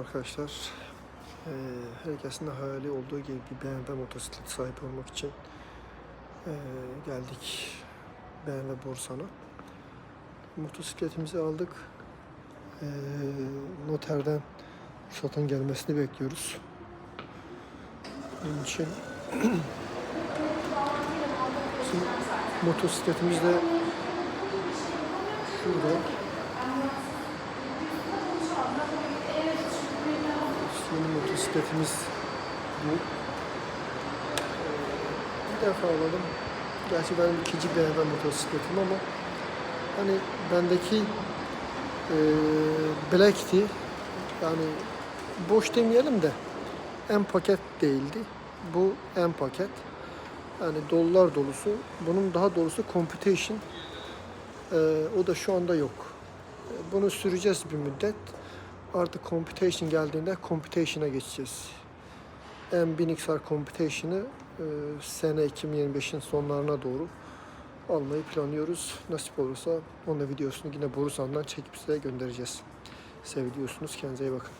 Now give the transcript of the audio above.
Arkadaşlar, herkesin de hayali olduğu gibi bir BMW motosiklet sahibi olmak için geldik BMW Borsan'a. Motosikletimizi aldık. Noterden ruhsatın gelmesini bekliyoruz. Bunun için bizim motosikletimiz de şurada. Yeni motosikletimiz bu. Bir defa aldım. Gerçi benim ikinci BMW motosikletim ama hani bendeki eee Black'ti. Yani boş demeyelim de en paket değildi. Bu en paket. Yani dolular dolusu. Bunun daha dolusu computation. Eee, o da şu anda yok. E, Bunu süreceğiz bir müddet. Artık computation geldiğinde computation'a geçeceğiz. M1000XR computation'ı e, sene 2025'in sonlarına doğru almayı planlıyoruz. Nasip olursa onun videosunu yine Borusan'dan çekip size göndereceğiz. Seviliyorsunuz. Kendinize iyi bakın.